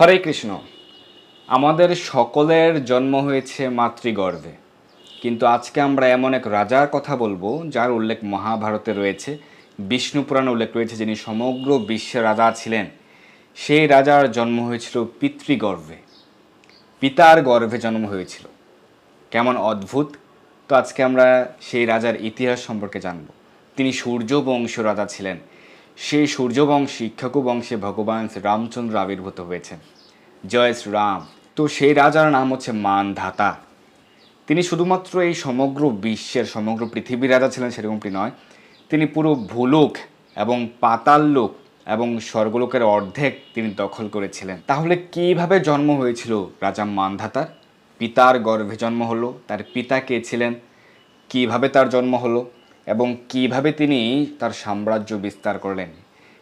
হরে কৃষ্ণ। আমাদের সকলের জন্ম হয়েছে মাতৃগর্ভে। কিন্তু আজকে আমরা এমন এক রাজার কথা বলব, যার উল্লেখ মহাভারতে রয়েছে। বিষ্ণু পুরাণে উল্লেখ রয়েছে যিনি সমগ্র বিশ্বের রাজা ছিলেন। সেই রাজার জন্ম হয়েছিল পিতৃগর্ভে। পিতার গর্ভে জন্ম হয়েছিল। কেমন অদ্ভুত! তো আজকে আমরা সেই রাজার ইতিহাস সম্পর্কে জানব। তিনি সূর্য বংশ রাজা ছিলেন। সেই সূর্যবংশ ইক্ষকু বংশে ভগবান রামচন্দ্র আবির্ভূত হয়েছেন। জয় শ্রীরাম তো সেই রাজার নাম হচ্ছে মানধাতা। তিনি শুধুমাত্র এই সমগ্র বিশ্বের, সমগ্র পৃথিবীর রাজা ছিলেন সেরকমটি নয়। তিনি পুরো ভূলোক এবং পাতাল লোক এবং স্বর্গলোকের অর্ধেক তিনি দখল করেছিলেন। তাহলে কীভাবে জন্ম হয়েছিল রাজা মানধাতার? পিতার গর্ভে জন্ম হলো, তার পিতা কে ছিলেন? কীভাবে তার জন্ম হলো? এবং কীভাবে তিনি তার সাম্রাজ্য বিস্তার করলেন,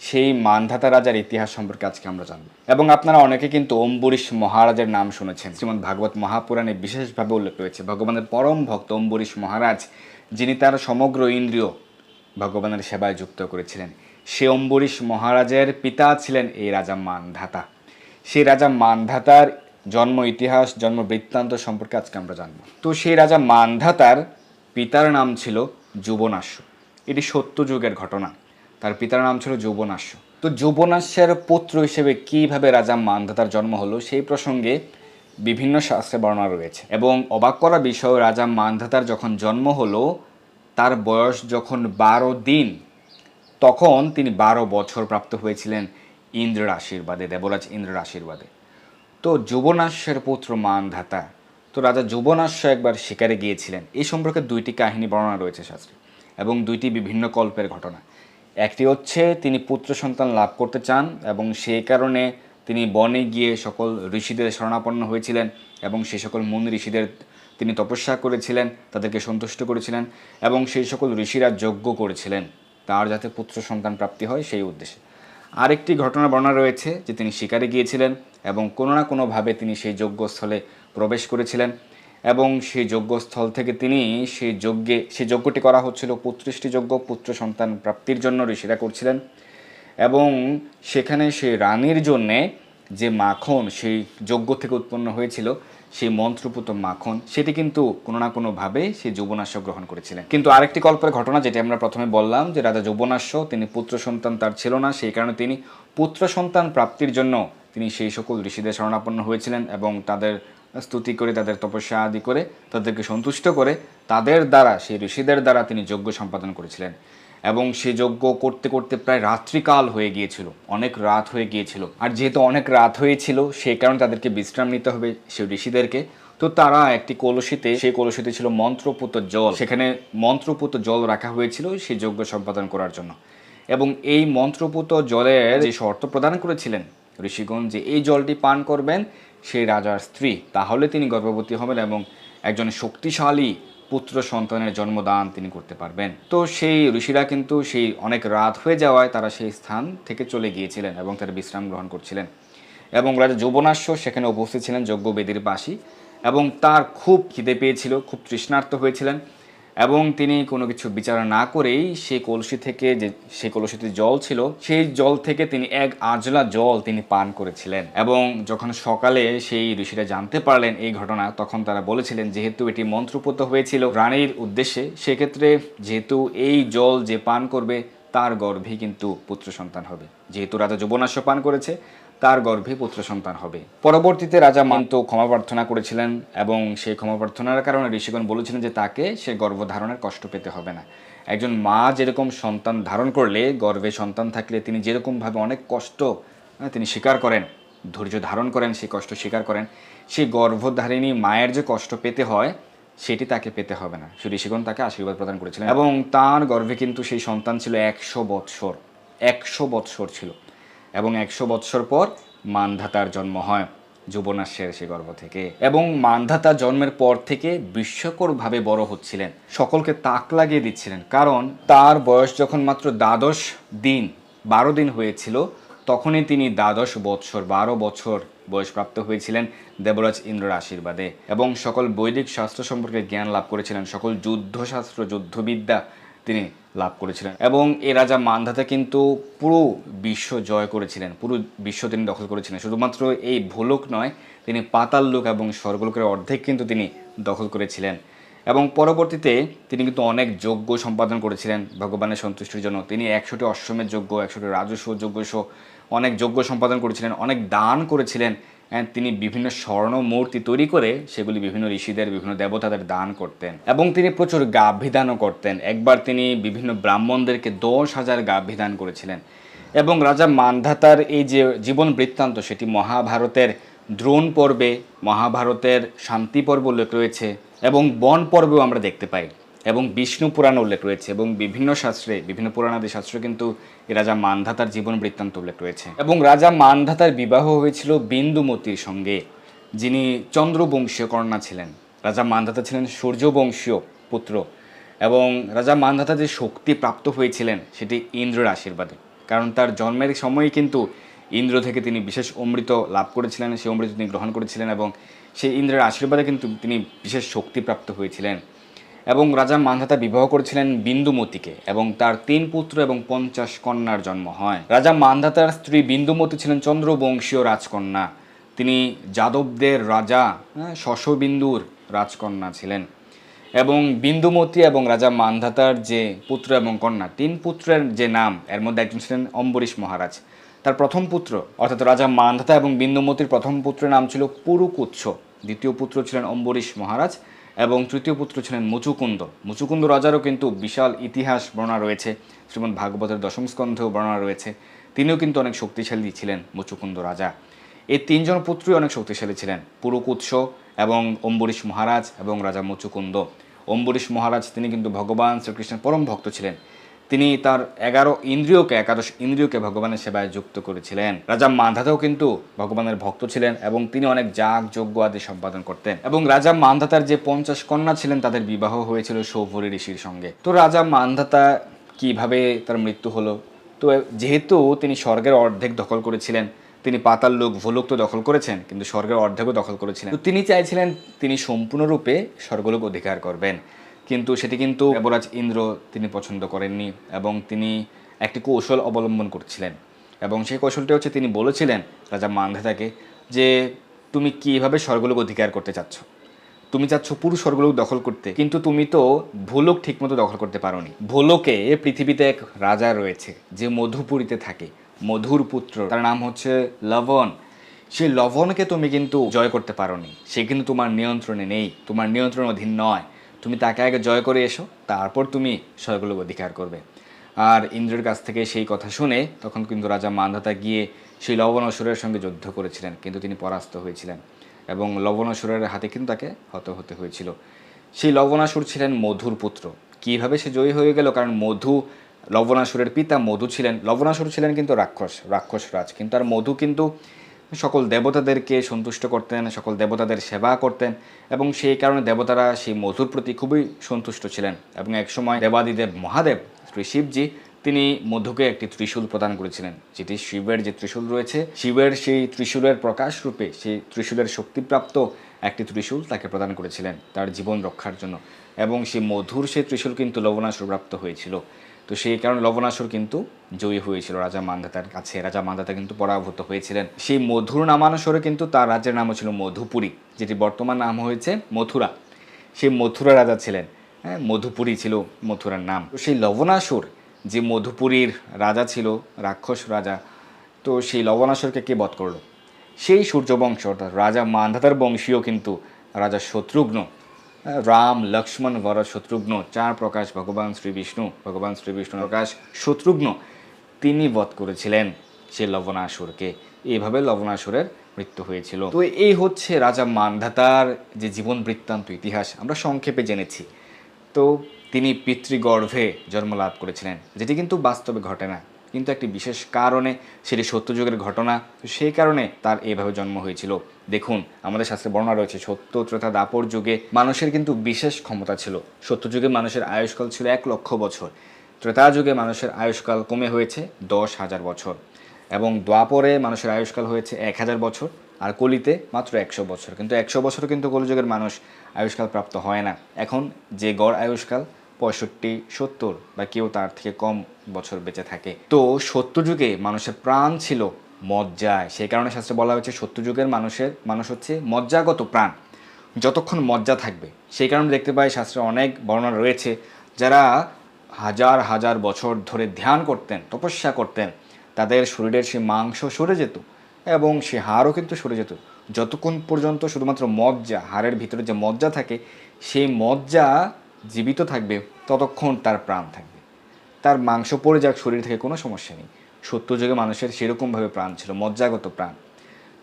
সেই মানধাতা রাজার ইতিহাস সম্পর্কে আজকে আমরা জানব। এবং আপনারা অনেকে কিন্তু অম্বরীশ মহারাজের নাম শুনেছেন। শ্রীমদ ভাগবত মহাপুরাণে বিশেষভাবে উল্লেখ রয়েছে, ভগবানের পরম ভক্ত অম্বরীশ মহারাজ, যিনি তার সমগ্র ইন্দ্রিয় ভগবানের সেবায় যুক্ত করেছিলেন। সে অম্বরীশ মহারাজের পিতা ছিলেন এই রাজা মানধাতা। সেই রাজা মানধাতার জন্ম ইতিহাস, জন্ম বৃত্তান্ত সম্পর্কে আজকে আমরা জানব। তো সেই রাজা মানধাতার পিতার নাম ছিল যুবনাশ্য। এটি সত্য যুগের ঘটনা। তার পিতার নাম ছিল যৌবনাশ্য। তো যৌবনাশ্যের পুত্র হিসেবে কীভাবে রাজা মানধাতার জন্ম হলো, সেই প্রসঙ্গে বিভিন্ন শাস্ত্রে বর্ণনা রয়েছে। এবং অবাক করা বিষয়, রাজা মানধাতার যখন জন্ম হলো, তার বয়স যখন বারো দিন, তখন তিনি বারো বছর প্রাপ্ত হয়েছিলেন ইন্দ্রের আশীর্বাদে, দেবরাজ ইন্দ্রের আশীর্বাদে। তো যুবনাশ্যের পুত্র মানধাতা তো রাজা যুবনাশ্য একবার শিকারে গিয়েছিলেন। এই সম্পর্কে দুইটি কাহিনী বর্ণনা রয়েছে শাস্ত্রে, এবং দুইটি বিভিন্ন কল্পের ঘটনা। একটি হচ্ছে, তিনি পুত্র সন্তান লাভ করতে চান, এবং সেই কারণে তিনি বনে গিয়ে সকল ঋষিদের শরণাপন্ন হয়েছিলেন, এবং সেই সকল মুন ঋষিদের তিনি তপস্যা করেছিলেন, তাদেরকে সন্তুষ্ট করেছিলেন, এবং সেই সকল ঋষিরা যজ্ঞ করেছিলেন, তার যাতে পুত্র সন্তান প্রাপ্তি হয় সেই উদ্দেশ্যে। আরেকটি ঘটনা বর্ণনা রয়েছে যে তিনি শিকারে গিয়েছিলেন, এবং কোনো না কোনোভাবে তিনি সেই যজ্ঞস্থলে প্রবেশ করেছিলেন এবং সেই যজ্ঞস্থল থেকে তিনি সেই যজ্ঞে সেই যজ্ঞটি করা হচ্ছিল পুত্রিষ্টি যজ্ঞ, পুত্র সন্তান প্রাপ্তির জন্য ঋষিরা করছিলেন এবং সেখানে সেই রানীর জন্যে যে মাখন, সেই যজ্ঞ থেকে উৎপন্ন হয়েছিল, সেই মন্ত্রপুত মাখন, সেটি কিন্তু কোনো না কোনোভাবে সেই যৌবনাশ্য গ্রহণ করেছিলেন। কিন্তু আরেকটি কল্পের ঘটনা যেটি আমরা প্রথমে বললাম, যে রাজা যৌবনাশ্য তিনি পুত্র সন্তান তার ছিল না, সেই কারণে তিনি পুত্র সন্তান প্রাপ্তির জন্য তিনি সেই সকল ঋষিদের শরণাপন্ন হয়েছিলেন এবং তাদের স্তুতি করে, তাদের তপস্যা আদি করে, তাদেরকে সন্তুষ্ট করে, তাদের দ্বারা, সেই ঋষিদের দ্বারা তিনি যজ্ঞ সম্পাদন করেছিলেন। এবং সে যজ্ঞ করতে করতে প্রায় রাত্রিকাল হয়ে গিয়েছিল, অনেক রাত হয়ে গিয়েছিল। আর যেহেতু অনেক রাত হয়েছিল সেই কারণে তাদেরকে বিশ্রাম নিতে হবে সেই ঋষিদেরকে। তো তারা একটি কলসিতে, সেই কলসিতে ছিল মন্ত্রপুত জল। সেখানে মন্ত্রপুত জল রাখা হয়েছিল সেই যজ্ঞ সম্পাদন করার জন্য। এবং এই মন্ত্রপুত জলের যে শর্ত প্রদান করেছিলেন ঋষিগণ, যে এই জলটি পান করবেন সেই রাজার স্ত্রী, তাহলে তিনি গর্ভবতী হবেন এবং একজন শক্তিশালী পুত্র সন্তানের জন্মদান তিনি করতে পারবেন। তো সেই ঋষিরা কিন্তু সেই অনেক রাত হয়ে যাওয়ায় তারা সেই স্থান থেকে চলে গিয়েছিলেন এবং তারা বিশ্রাম গ্রহণ করছিলেন। এবং রাজা যৌবনাশ্য সেখানে উপস্থিত ছিলেন, যজ্ঞবেদীর বাসী। এবং তার খুব খিদে পেয়েছিল, খুব তৃষ্ণার্ত হয়েছিলেন। এবং তিনি কোনো কিছু বিচার না করেই সেই কলসি থেকে যে, সেই কলসিতে জল ছিল, সেই জল থেকে তিনি এক আজলা জল তিনি পান করেছিলেন। এবং যখন সকালে সেই ঋষিরা জানতে পারলেন এই ঘটনা, তখন তারা বলেছিলেন, যেহেতু এটি মন্ত্রপুত হয়েছিল রানীর উদ্দেশ্যে, সেক্ষেত্রে যেহেতু এই জল যে পান করবে, তার গর্ভে কিন্তু পুত্র সন্তান হবে। যেহেতু রাজা যুবনাশ্য পান করেছে তার গর্ভে পুত্র সন্তান হবে। পরবর্তীতে রাজা মান্ত ক্ষমা প্রার্থনা করেছিলেন এবং সেই ক্ষমা প্রার্থনার কারণে ঋষিগণ বলেছিলেন যে তাকে সে গর্ভধারণের কষ্ট পেতে হবে না। একজন মা যেরকম সন্তান ধারণ করলে, গর্ভে সন্তান থাকলে তিনি যেরকমভাবে অনেক কষ্ট তিনি স্বীকার করেন, ধৈর্য ধারণ করেন সেই কষ্ট স্বীকার করেন সেই গর্ভধারিণী মায়ের যে কষ্ট পেতে হয়, সেটি তাকে পেতে হবে না। ঋষিগণ তাকে আশীর্বাদ প্রদান করেছিলেন এবং তার গর্ভে কিন্তু সেই সন্তান ছিল একশো বৎসর একশো বৎসর ছিল। এবং একশো বৎসর পর মানধাতার জন্ম হয় যুবনাশ্বের সে গর্ভ থেকে। এবং মানধাতা জন্মের পর থেকে বিস্ময়করভাবে বড় হচ্ছিলেন। সকলকে তাক লাগিয়ে দিচ্ছিলেন, কারণ তার বয়স যখন মাত্র দ্বাদশ দিন, বারো দিন হয়েছিল, তখনই তিনি দ্বাদশ বৎসর, বারো বছর বয়সপ্রাপ্ত হয়েছিলেন দেবরাজ ইন্দ্রের আশীর্বাদে। এবং সকল বৈদিক শাস্ত্র সম্পর্কে জ্ঞান লাভ করেছিলেন, সকল যুদ্ধশাস্ত্র, যুদ্ধবিদ্যা তিনি লাভ করেছিলেন। এবং এ রাজা মান্ধাতা কিন্তু পুরো বিশ্ব জয় করেছিলেন। পুরো বিশ্ব তিনি দখল করেছিলেন। শুধুমাত্র এই ভূলোক নয়, তিনি পাতাল লোক এবং স্বর্গলোকের অর্ধেক কিন্তু তিনি দখল করেছিলেন। এবং পরবর্তীতে তিনি কিন্তু অনেক যজ্ঞ সম্পাদন করেছিলেন ভগবানের সন্তুষ্টির জন্য। তিনি একশোটি অশ্বমের যজ্ঞ, একশোটি রাজস্ব যজ্ঞ অনেক যজ্ঞ সম্পাদন করেছিলেন, অনেক দান করেছিলেন তিনি বিভিন্ন স্বর্ণ মূর্তি তৈরি করে সেগুলি বিভিন্ন ঋষিদের, বিভিন্ন দেবতাদের দান করতেন। এবং তিনি প্রচুর গাভীদানও করতেন। একবার তিনি বিভিন্ন ব্রাহ্মণদেরকে দশ হাজার গাভীদান করেছিলেন। এবং রাজা মান্ধাতার এই যে জীবন বৃত্তান্ত, সেটি মহাভারতের দ্রোণ পর্বে, মহাভারতের শান্তি পর্ব উল্লেখ রয়েছে। এবং বন পর্বেও আমরা দেখতে পাই। এবং বিষ্ণু পুরাণ উল্লেখ রয়েছে এবং বিভিন্ন শাস্ত্রে, বিভিন্ন পুরাণাদি শাস্ত্রে কিন্তু রাজা মানধাতার জীবন বৃত্তান্ত উল্লেখ রয়েছে। এবং রাজা মানধাতার বিবাহ হয়েছিল বিন্দুমতির সঙ্গে, যিনি চন্দ্রবংশীয় কন্যা ছিলেন। রাজা মানধাতা ছিলেন সূর্যবংশীয় পুত্র এবং রাজা মানধাতা যে শক্তি প্রাপ্ত হয়েছিলেন, সেটি ইন্দ্রের আশীর্বাদে। কারণ তার জন্মের সময়ই কিন্তু ইন্দ্র থেকে তিনি বিশেষ অমৃত লাভ করেছিলেন, সেই অমৃত তিনি গ্রহণ করেছিলেন এবং সেই ইন্দ্রের আশীর্বাদে কিন্তু তিনি বিশেষ শক্তিপ্রাপ্ত হয়েছিলেন। এবং রাজা মান্ধাতা বিবাহ করেছিলেন বিন্দুমতিকে এবং তার তিন পুত্র এবং পঞ্চাশ কন্যার জন্ম হয়। রাজা মান্ধাতার স্ত্রী বিন্দুমতি ছিলেন চন্দ্রবংশীয় রাজকন্যা। তিনি যাদবদের রাজা হ্যাঁ, শশবিন্দুর রাজকন্যা ছিলেন। এবং বিন্দুমতি এবং রাজা মান্ধাতার যে পুত্র এবং কন্যা তিন পুত্রের যে নাম এর মধ্যে একজন ছিলেন অম্বরীশ মহারাজ। তার প্রথম পুত্র অর্থাৎ রাজা মান্ধাতা এবং বিন্দুমতির প্রথম পুত্রের নাম ছিল পুরুকুৎস। দ্বিতীয় পুত্র ছিলেন অম্বরীশ মহারাজ। এবং তৃতীয় পুত্র ছিলেন মুচুকুন্দ। মুচুকুন্দ রাজারও কিন্তু বিশাল ইতিহাস বর্ণনা রয়েছে, শ্রীমদ্ ভাগবতের দশম স্কন্ধেও বর্ণনা রয়েছে। তিনিও কিন্তু অনেক শক্তিশালী ছিলেন মুচুকুন্দ রাজা। এই তিনজন পুত্রই অনেক শক্তিশালী ছিলেন, পুরুকুৎস এবং অম্বরীশ মহারাজ এবং রাজা মুচুকুন্দ। অম্বরীশ মহারাজ, তিনি কিন্তু ভগবান শ্রীকৃষ্ণের পরম ভক্ত ছিলেন। তিনি তার এগারো ইন্দ্রিয়কে, একাদশ ইন্দ্রিয়কে ভগবানের সেবায় যুক্ত করেছিলেন। রাজা মান্ধাতাও কিন্তু ভগবানের ভক্ত ছিলেন এবং তিনি অনেক যাগ, যজ্ঞ আদি সম্পাদন করতেন। এবং রাজা মান্ধাতার যে পঞ্চাশ কন্যা ছিলেন, তাদের বিবাহ হয়েছিল সৌভরী ঋষির সঙ্গে। তো রাজা মান্ধাতা কীভাবে তার মৃত্যু হলো? তো যেহেতু তিনি স্বর্গের অর্ধেক দখল করেছিলেন, তিনি পাতাল লোক ভূলোক তো দখল করেছেন, কিন্তু স্বর্গের অর্ধেকও দখল করেছিলেন। তো তিনি চাইছিলেন তিনি সম্পূর্ণরূপে স্বর্গলোক অধিকার করবেন। কিন্তু সেটি কিন্তু দেবরাজ ইন্দ্র তিনি পছন্দ করেননি এবং তিনি একটি কৌশল অবলম্বন করছিলেন। এবং সেই কৌশলটি হচ্ছে তিনি বলেছিলেন রাজা মান্ধাতাকে যে তুমি কীভাবে স্বর্গলোক অধিকার করতে চাচ্ছ? তুমি চাচ্ছ পুরো স্বর্গলোক দখল করতে, কিন্তু তুমি তো ভূলোক ঠিকমতো দখল করতে পারোনি। ভূলোকে পৃথিবীতে এক রাজা রয়েছে যে মধুপুরীতে থাকে, মধুর পুত্র। তার নাম হচ্ছে লবণ। সেই লবণকে তুমি কিন্তু জয় করতে পারোনি। সে কিন্তু তোমার নিয়ন্ত্রণে নেই, তোমার নিয়ন্ত্রণ অধীন নয়। তুমি তাকে আগে জয় করে এসো, তারপর তুমি স্বর্গলোক অধিকার করবে। আর ইন্দ্রের কাছ থেকে সেই কথা শুনে তখন কিন্তু রাজা মান্ধাতা গিয়ে সেই লবণাসুরের সঙ্গে যুদ্ধ করেছিলেন, কিন্তু তিনি পরাস্ত হয়েছিলেন এবং লবণাসুরের হাতে কিন্তু তাকে হত হতে হয়েছিল। সেই লবণাসুর ছিলেন মধুর পুত্র। কীভাবে সে জয়ী হয়ে গেল? কারণ মধু, লবণাসুরের পিতা মধু ছিলেন, লবণাসুর ছিলেন কিন্তু রাক্ষস রাক্ষস রাজ। কিন্তু আর মধু কিন্তু সকল দেবতাদেরকে সন্তুষ্ট করতেন, সকল দেবতাদের সেবা করতেন এবং সেই কারণে দেবতারা সেই মধুর প্রতি খুবই সন্তুষ্ট ছিলেন এবং একসময় দেবাদিদেব মহাদেব, শ্রী শিবজি, তিনি মধুকে একটি ত্রিশূল প্রদান করেছিলেন, যেটি শিবের যে ত্রিশূল রয়েছে, শিবের সেই ত্রিশূলের প্রকাশ রূপে সেই ত্রিশূলের শক্তিপ্রাপ্ত একটি ত্রিশূল তাকে প্রদান করেছিলেন তার জীবন রক্ষার জন্য এবং সেই মধুর সেই ত্রিশূল কিন্তু লবণাসুর প্রাপ্ত হয়েছিল। তো সেই কারণে লবণাসুর কিন্তু জয়ী হয়েছিল রাজা মান্ধাতার কাছে। রাজা মান্ধাতা কিন্তু পরাভূত হয়েছিলেন। সেই মধুর নামানুসরে কিন্তু তার রাজ্যের নামও ছিল মধুপুরী, যেটি বর্তমান নাম হয়েছে মথুরা। সেই মথুরা রাজা ছিলেন। হ্যাঁ মধুপুরী ছিল মথুরার নাম। তো সেই লবণাসুর যে মধুপুরীর রাজা ছিল, রাক্ষস রাজা, তো সেই লবণাসুরকে কে বধ করল? সেই সূর্যবংশ অর্থাৎ রাজা মান্ধাতার বংশীয় কিন্তু রাজা শত্রুঘ্ন। রাম, লক্ষ্মণ, ভরত, শত্রুঘ্ন, চার প্রকাশ, ভগবান শ্রী বিষ্ণু, ভগবান শ্রী বিষ্ণু প্রকাশ, শত্রুঘ্ন তিনি বধ করেছিলেন সে লবণাসুরকে। এইভাবে লবণাসুরের মৃত্যু হয়েছিল। তো এই হচ্ছে রাজা মান্ধাতার যে জীবন বৃত্তান্ত ইতিহাস, আমরা সংক্ষেপে জেনেছি। তো তিনি পিতৃগর্ভে জন্ম লাভ করেছিলেন, যেটি কিন্তু বাস্তবে ঘটে না। কিন্তু একটি বিশেষ কারণে সেটি সত্যযুগের ঘটনা। তো সেই কারণে তার এইভাবে জন্ম হয়েছিল। দেখুন, আমাদের শাস্ত্রে বর্ণনা রয়েছে, সত্য, ত্রেতা, দাপর যুগে মানুষের কিন্তু বিশেষ ক্ষমতা ছিল। সত্যযুগে মানুষের আয়ুষ্কাল ছিল এক লক্ষ বছর। ত্রেতা যুগে মানুষের আয়ুষ্কাল কমে হয়েছে দশ হাজার বছর। এবং দ্বাপরে মানুষের আয়ুষ্কাল হয়েছে এক হাজার বছর। আর কলিতে মাত্র একশো বছর। কিন্তু একশো বছর কিন্তু কলিযুগের মানুষ আয়ুষ্কাল প্রাপ্ত হয় না। এখন যে গড় আয়ুষ্কাল পঁয়ষট্টি, সত্তর, বা কেউ তার থেকে কম বছর বেঁচে থাকে। তো সত্য যুগে মানুষের প্রাণ ছিল মজ্জায়। সেই কারণে শাস্ত্রে বলা হয়েছে সত্য যুগের মানুষের, মানুষ হচ্ছে মজ্জাগত প্রাণ। যতক্ষণ মজ্জা থাকবে। সেই কারণে দেখতে পাই শাস্ত্রে অনেক বর্ণনা রয়েছে, যারা হাজার হাজার বছর ধরে ধ্যান করতেন, তপস্যা করতেন, তাদের শরীরের সে মাংস সরে যেত এবং সে হাড়ও কিন্তু সরে যেত। যতক্ষণ পর্যন্ত শুধুমাত্র মজ্জা, হাড়ের ভিতরে যে মজ্জা থাকে, সেই মজ্জা জীবিত থাকবে, ততক্ষণ তার প্রাণ থাকবে। তার মাংস পড়ে যাক, শরীর থেকে কোনো সমস্যা নেই। সত্য যুগে মানুষের সেরকমভাবে প্রাণ ছিল, মজ্জাগত প্রাণ।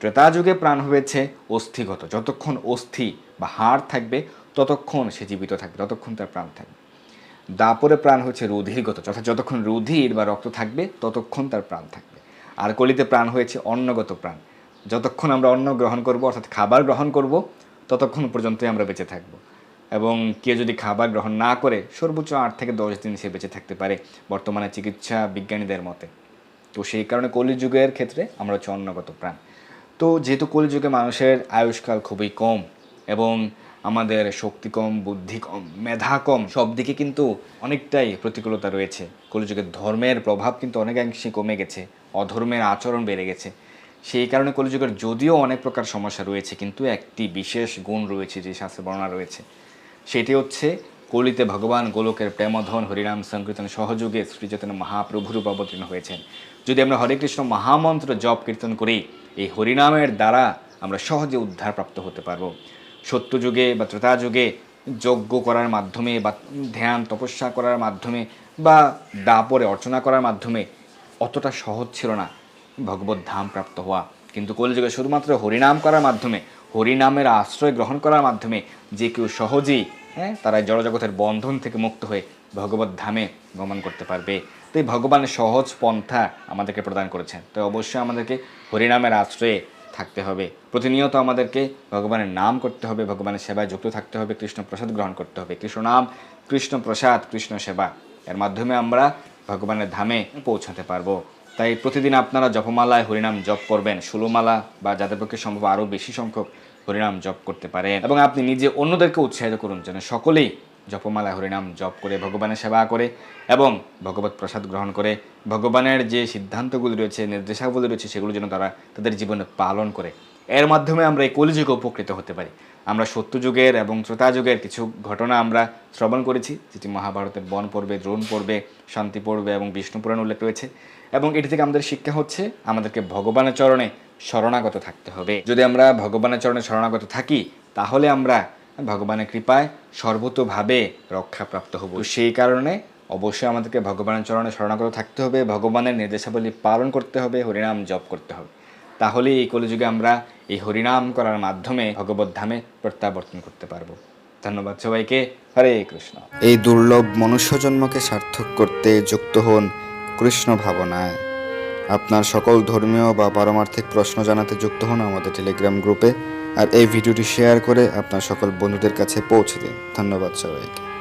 ত্রেতা যুগে প্রাণ হয়েছে অস্থিগত। যতক্ষণ অস্থি বা হাড় থাকবে, ততক্ষণ সে জীবিত থাকবে, ততক্ষণ তার প্রাণ থাকবে। দাপরে প্রাণ হচ্ছে রুধিরগত, অর্থাৎ যতক্ষণ রুধির বা রক্ত থাকবে, ততক্ষণ তার প্রাণ থাকবে। আর কলিতে প্রাণ হয়েছে অন্নগত প্রাণ। যতক্ষণ আমরা অন্ন গ্রহণ করব, অর্থাৎ খাবার গ্রহণ করব, ততক্ষণ পর্যন্তই আমরা বেঁচে থাকব। এবং কেউ যদি খাবার গ্রহণ না করে, সর্বোচ্চ আট থেকে দশ দিন সে বেঁচে থাকতে পারে বর্তমানে চিকিৎসা বিজ্ঞানীদের মতে। তো সেই কারণে কলিযুগের ক্ষেত্রে আমরা হচ্ছে অন্নগত প্রাণ। তো যেহেতু কলিযুগে মানুষের আয়ুষ্কাল খুবই কম এবং আমাদের শক্তি কম, বুদ্ধি কম, মেধা কম, সব দিকে কিন্তু অনেকটাই প্রতিকূলতা রয়েছে। কলিযুগের ধর্মের প্রভাব কিন্তু অনেকাংশে কমে গেছে, অধর্মের আচরণ বেড়ে গেছে। সেই কারণে কলিযুগের যদিও অনেক প্রকার সমস্যা রয়েছে, কিন্তু একটি বিশেষ গুণ রয়েছে যে শাস্ত্রে বর্ণনা রয়েছে। সেটি হচ্ছে, কলিতে ভগবান গোলকের প্রেমধন, হরিনাম, সংকীর্তন, সহযোগে শ্রীচৈতন্য মহাপ্রভুরূপ অবতীর্ণ হয়েছেন। যদি আমরা হরে কৃষ্ণ মহামন্ত্র জপ কীর্তন করি, এই হরিনামের দ্বারা আমরা সহজে উদ্ধার প্রাপ্ত হতে পারব। সত্য যুগে বা ত্রেতা যুগে যজ্ঞ করার মাধ্যমে বা ধ্যান, তপস্যা করার মাধ্যমে বা দাপরে অর্চনা করার মাধ্যমে অতটা সহজ ছিল না ভগবত ধাম প্রাপ্ত হওয়া। কিন্তু কলিযুগে শুধুমাত্র হরিনাম করার মাধ্যমে হরিনামের আশ্রয় গ্রহণ করার মাধ্যমে যে কেউ সহজেই হ্যাঁ তারা জড়জগতের বন্ধন থেকে মুক্ত হয়ে ভগবত ধামে গমন করতে পারবে। তো এই ভগবানের সহজ পন্থা আমাদেরকে প্রদান করেছেন। তো অবশ্যই আমাদেরকে হরিনামের আশ্রয়ে থাকতে হবে। প্রতিনিয়ত আমাদেরকে ভগবানের নাম করতে হবে, ভগবানের সেবায় যুক্ত থাকতে হবে, কৃষ্ণ প্রসাদ গ্রহণ করতে হবে। কৃষ্ণ নাম, কৃষ্ণ প্রসাদ, কৃষ্ণ সেবা। এর মাধ্যমে আমরা ভগবানের ধামে পৌঁছাতে পারব। তাই প্রতিদিন আপনারা জপমালায় হরিনাম জপ করবেন। ষোলোমালা বা যাদের পক্ষে সম্ভব আরও বেশি সংখ্যক হরিনাম জপ করতে পারেন। এবং আপনি নিজে অন্যদেরকে উৎসাহিত করুন যেন সকলেই জপমালা হরিনাম জপ করে ভগবানের সেবা করে এবং ভগবত প্রসাদ গ্রহণ করে। ভগবানের যে সিদ্ধান্তগুলি রয়েছে, নির্দেশাবলী রয়েছে, সেগুলো যেন তারা তাদের জীবনে পালন করে। এর মাধ্যমে আমরা এই কলিযুগে উপকৃত হতে পারি। আমরা সত্যযুগের এবং ত্রেতাযুগের কিছু ঘটনা আমরা শ্রবণ করেছি, যেটি মহাভারতের বন পর্বে দ্রোণ পর্বে শান্তি পর্বে এবং বিষ্ণু পুরাণ উল্লেখ রয়েছে। এবং এটি থেকে আমাদের শিক্ষা হচ্ছে, আমাদেরকে ভগবানের চরণে শরণাগত থাকতে হবে। যদি আমরা ভগবানের চরণে শরণাগত থাকি, তাহলে আমরা ভগবানের কৃপায় সর্বতোভাবে রক্ষাপ্রাপ্ত হব। সেই কারণে অবশ্যই আমাদেরকে ভগবানের চরণে শরণাগত থাকতে হবে, ভগবানের নির্দেশাবলী পালন করতে হবে, হরিনাম জপ করতে হবে। তাহলে এই কলিযুগে আমরা এই হরিনাম করার মাধ্যমে ভগবত ধামে প্রত্যাবর্তন করতে পারব। ধন্যবাদ সবাইকে। হরে কৃষ্ণ। এই দুর্লভ মনুষ্য জন্মকে সার্থক করতে যুক্ত হন কৃষ্ণ ভাবনায়। আপনার সকল ধর্মীয় বা পারমার্থিক প্রশ্ন জানাতে যুক্ত হন আমাদের টেলিগ্রাম গ্রুপে। আর এই ভিডিওটি শেয়ার করে আপনার সকল বন্ধুদের কাছে পৌঁছে দিন। ধন্যবাদ সবাইকে।